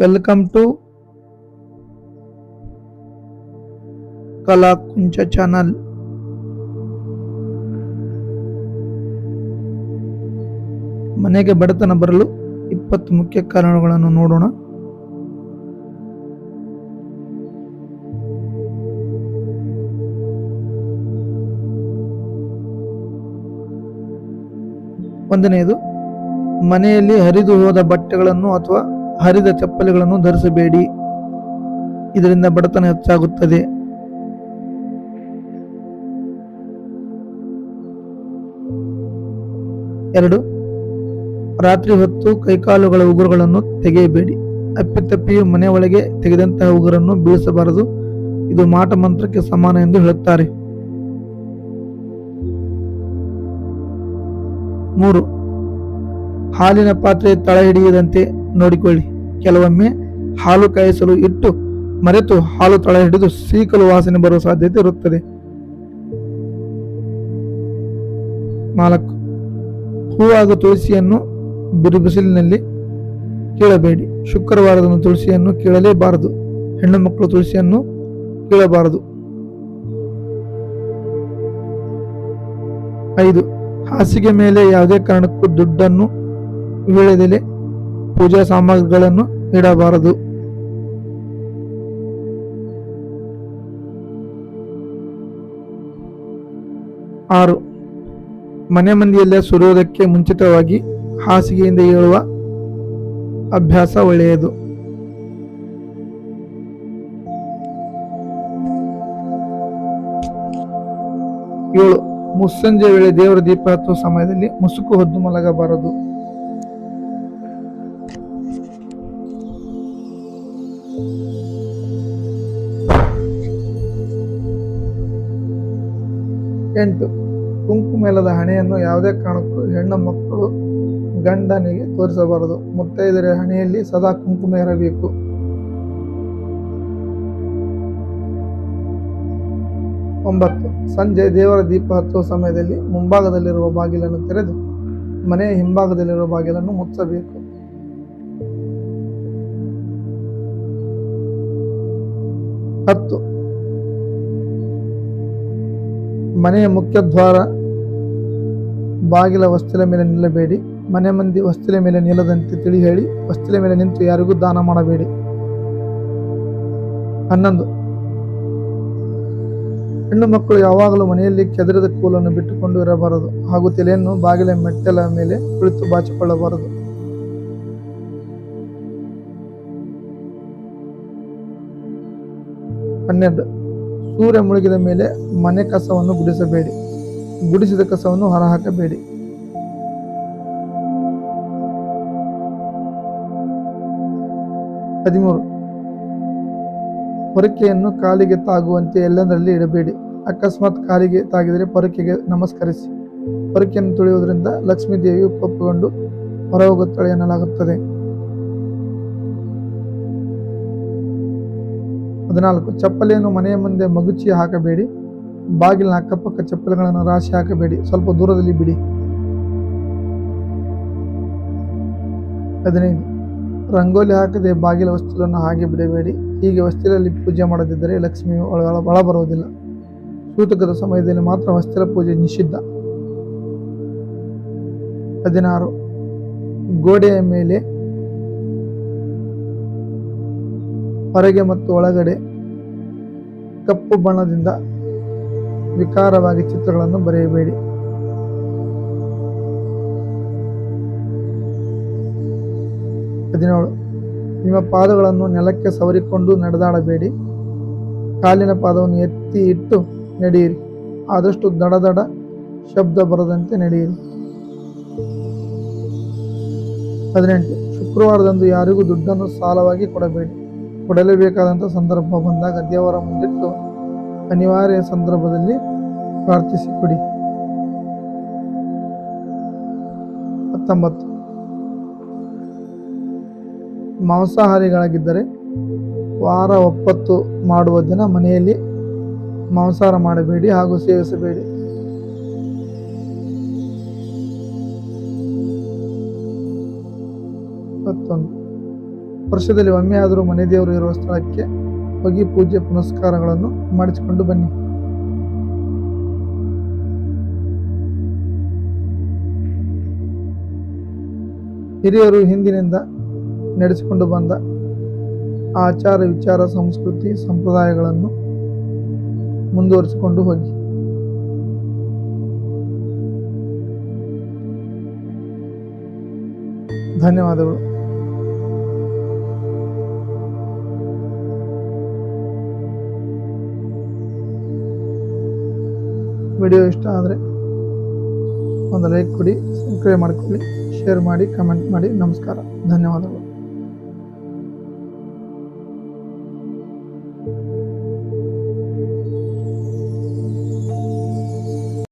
Welcome to Kalakuncha channel ಮನೆಗೆ ಬಡತನ ಬರಲು ಇಪ್ಪತ್ತು ಮುಖ್ಯ ಕಾರಣಗಳನ್ನು ನೋಡೋಣ. ಒಂದನೆಯದು, ಮನೆಯಲ್ಲಿ ಹರಿದು ಹೋದ ಬಟ್ಟೆಗಳನ್ನು ಅಥವಾ ಹರಿದ ಚಪ್ಪಲಿಗಳನ್ನು ಧರಿಸಬೇಡಿ. ಇದರಿಂದ ಬಡತನ ಹೆಚ್ಚಾಗುತ್ತದೆ. ಎರಡು, ರಾತ್ರಿ ಹೊತ್ತು ಕೈಕಾಲುಗಳ ಉಗುರುಗಳನ್ನು ತೆಗೆಯಬೇಡಿ. ಅಪ್ಪಿತಪ್ಪಿಯು ಮನೆ ಒಳಗೆ ತೆಗೆದಂತಹ ಉಗುರನ್ನು ಬೀಳಿಸಬಾರದು. ಇದು ಮಾಟ ಮಂತ್ರಕ್ಕೆ ಸಮಾನ ಎಂದು ಹೇಳುತ್ತಾರೆ. ಮೂರು ಹಾಲಿನ ಪಾತ್ರೆ ತಳ ಹಿಡಿಯದಂತೆ ನೋಡಿಕೊಳ್ಳಿ. ಕೆಲವೊಮ್ಮೆ ಹಾಲು ಕಾಯಿಸಲು ಇಟ್ಟು ಮರೆತು ಹಾಲು ತಳ ಹಿಡಿದು ಸೀಕಲು ವಾಸನೆ ಬರುವ ಸಾಧ್ಯತೆ ಇರುತ್ತದೆ. ನಾಲ್ಕು. ಹೂ ಹಾಗೂ ತುಳಸಿಯನ್ನು ಬಿರುಬಿಸಿಲಿನಲ್ಲಿ ಕೀಳಬೇಡಿ. ಶುಕ್ರವಾರದಂದು ತುಳಸಿಯನ್ನು ಕೀಳಲೇಬಾರದು. ಹೆಣ್ಣು ಮಕ್ಕಳು ತುಳಸಿಯನ್ನು ಕೀಳಬಾರದು. ಐದು. ಹಾಸಿಗೆ ಮೇಲೆ ಯಾವುದೇ ಕಾರಣಕ್ಕೂ ದುಡ್ಡನ್ನು ವೀಳದೆಲೆ ಪೂಜಾ ಸಾಮಗ್ರಿಗಳನ್ನು ಇಡಬಾರದು. ಆರು, ಮನೆ ಮಂದಿಯಲ್ಲೇ ಸುರುವುದಕ್ಕೆ ಮುಂಚಿತವಾಗಿ ಹಾಸಿಗೆಯಿಂದ ಏಳುವ ಅಭ್ಯಾಸ ಒಳ್ಳೆಯದು. ಏಳು, ಮುಸ್ಸಂಜೆ ವೇಳೆ ದೇವರ ದೀಪ ಹತ್ತುವ ಸಮಯದಲ್ಲಿ ಮುಸುಕು ಹೊದ್ದು ಮಲಗಬಾರದು. ಎಂಟು ಕುಂಕುಮೆಲದ ಹಣೆಯನ್ನು ಯಾವುದೇ ಕಾರಣಕ್ಕೂ ಹೆಣ್ಣು ಮಕ್ಕಳು ಗಂಡನಿಗೆ ತೋರಿಸಬಾರದು. ಮುತ್ತೈದರ ಹಣೆಯಲ್ಲಿ ಸದಾ ಕುಂಕುಮ ಇರಬೇಕು. ಒಂಬತ್ತು, ಸಂಜೆ ದೇವರ ದೀಪ ಹತ್ತುವ ಸಮಯದಲ್ಲಿ ಮುಂಭಾಗದಲ್ಲಿರುವ ಬಾಗಿಲನ್ನು ತೆರೆದು ಮನೆಯ ಹಿಂಭಾಗದಲ್ಲಿರುವ ಬಾಗಿಲನ್ನು ಮುಚ್ಚಬೇಕು. ಹತ್ತು. ಮನೆಯ ಮುಖ್ಯ ದ್ವಾರ, ಬಾಗಿಲ ವಸ್ತಿಲ ಮೇಲೆ ನಿಲ್ಲಬೇಡಿ. ಮನೆ ಮಂದಿ ವಸ್ತಿಲ ಮೇಲೆ ನಿಲ್ಲದಂತೆ ತಿಳಿ ಹೇಳಿ, ವಸ್ತಿಲ ಮೇಲೆ ನಿಂತು ಯಾರಿಗೂ ದಾನ ಮಾಡಬೇಡಿ. ಹನ್ನೊಂದು. ಹೆಣ್ಣು ಮಕ್ಕಳು ಯಾವಾಗಲೂ ಮನೆಯಲ್ಲಿ ಕೆದರಿದ ಕೂಲನ್ನು ಬಿಟ್ಟುಕೊಂಡು ಇರಬಾರದು. ಹಾಗೂ ತಲೆಯನ್ನು ಬಾಗಿಲ ಮೆಟ್ಟಲ ಮೇಲೆ ಕುಳಿತು ಬಾಚಿಕೊಳ್ಳಬಾರದು. ಹನ್ನೆರಡು. ಸೂರ್ಯ ಮುಳುಗಿದ ಮೇಲೆ ಮನೆ ಕಸವನ್ನು ಗುಡಿಸಬೇಡಿ. ಗುಡಿಸಿದ ಕಸವನ್ನು ಹೊರಹಾಕಬೇಡಿ. ಹದಿಮೂರು. ಪೊರಕೆಯನ್ನು ಕಾಲಿಗೆ ತಾಗುವಂತೆ ಎಲ್ಲದರಲ್ಲಿ ಇಡಬೇಡಿ. ಅಕಸ್ಮಾತ್ ಕಾಲಿಗೆ ತಾಗಿದರೆ ಪೊರಕೆಗೆ ನಮಸ್ಕರಿಸಿ. ಪೊರಕೆಯನ್ನು ತುಳಿಯುವುದರಿಂದ ಲಕ್ಷ್ಮೀ ದೇವಿಯು ಕೋಪಗೊಂಡು ಹೊರಹೋಗುತ್ತಾಳೆ ಎನ್ನಲಾಗುತ್ತದೆ. ಹದಿನಾಲ್ಕು, ಚಪ್ಪಲಿಯನ್ನು ಮನೆಯ ಮುಂದೆ ಮಗುಚಿ ಹಾಕಬೇಡಿ. ಬಾಗಿಲಿನ ಅಕ್ಕಪಕ್ಕ ಚಪ್ಪಲಿಗಳನ್ನು ರಾಶಿ ಹಾಕಬೇಡಿ. ಸ್ವಲ್ಪ ದೂರದಲ್ಲಿ ಬಿಡಿ. ಹದಿನೈದು, ರಂಗೋಲಿ ಹಾಕದೆ ಬಾಗಿಲ ವಸ್ತುಗಳನ್ನು ಹಾಗೆ ಬಿಡಬೇಡಿ. ಹೀಗೆ ವಸ್ತಿಲಲ್ಲಿ ಪೂಜೆ ಮಾಡದಿದ್ದರೆ ಲಕ್ಷ್ಮಿಯು ಒಳ ಬರುವುದಿಲ್ಲ. ಸೂತಕದ ಸಮಯದಲ್ಲಿ ಮಾತ್ರ ವಸ್ತಿಲ ಪೂಜೆ ನಿಷಿದ್ಧ. ಹದಿನಾರು, ಗೋಡೆಯ ಮೇಲೆ ಹೊರಗೆ ಮತ್ತು ಒಳಗಡೆ ಕಪ್ಪು ಬಣ್ಣದಿಂದ ವಿಕಾರವಾಗಿ ಚಿತ್ರಗಳನ್ನು ಬರೆಯಬೇಡಿ. ಹದಿನೇಳು. ನಿಮ್ಮ ಪಾದಗಳನ್ನು ನೆಲಕ್ಕೆ ಸವರಿಕೊಂಡು ನಡೆದಾಡಬೇಡಿ. ಕಾಲಿನ ಪಾದವನ್ನು ಎತ್ತಿ ಇಟ್ಟು ನಡೆಯಿರಿ. ಆದಷ್ಟು ದಡದಡ ಶಬ್ದ ಬರದಂತೆ ನಡೆಯಿರಿ. ಹದಿನೆಂಟು. ಶುಕ್ರವಾರದಂದು ಯಾರಿಗೂ ದುಡ್ಡನ್ನು ಸಾಲವಾಗಿ ಕೊಡಬೇಡಿ. ಕೊಡಲೇಬೇಕಾದಂಥ ಸಂದರ್ಭ ಬಂದಾಗ ದೇವರ ಮುಂದಿಟ್ಟು ಅನಿವಾರ್ಯ ಸಂದರ್ಭದಲ್ಲಿ ಪ್ರಾರ್ಥಿಸಿ ಕೊಡಿ ಹತ್ತೊಂಬತ್ತು. ಮಾಂಸಾಹಾರಿಗಳಾಗಿದ್ದರೆ ವಾರ ಒಪ್ಪತ್ತು ಮಾಡುವ ದಿನ ಮನೆಯಲ್ಲಿ ಮಾಂಸಾಹಾರ ಮಾಡಬೇಡಿ ಹಾಗೂ ಸೇವಿಸಬೇಡಿ. ಇಪ್ಪತ್ತೊಂದು ವರ್ಷದಲ್ಲಿ ಒಮ್ಮೆ ಆದರೂ ಮನೆ ದೇವರು ಇರುವ ಸ್ಥಳಕ್ಕೆ ಹೋಗಿ ಪೂಜೆ ಪುನಸ್ಕಾರಗಳನ್ನು ಮಾಡಿಸಿಕೊಂಡು ಬನ್ನಿ. ಹಿರಿಯರು ಹಿಂದಿನಿಂದ ನಡೆಸಿಕೊಂಡು ಬಂದ ಆಚಾರ ವಿಚಾರ, ಸಂಸ್ಕೃತಿ, ಸಂಪ್ರದಾಯಗಳನ್ನು ಮುಂದುವರಿಸಿಕೊಂಡು ಹೋಗಿ. ಧನ್ಯವಾದಗಳು. ವಿಡಿಯೋ ಇಷ್ಟ ಆದರೆ ಒಂದು ಲೈಕ್ ಕೊಡಿ ಸಬ್ಸ್ಕ್ರೈಬ್ ಮಾಡಿಕೊಳ್ಳಿ ಶೇರ್ ಮಾಡಿ ಕಮೆಂಟ್ ಮಾಡಿ. ನಮಸ್ಕಾರ. ಧನ್ಯವಾದಗಳು.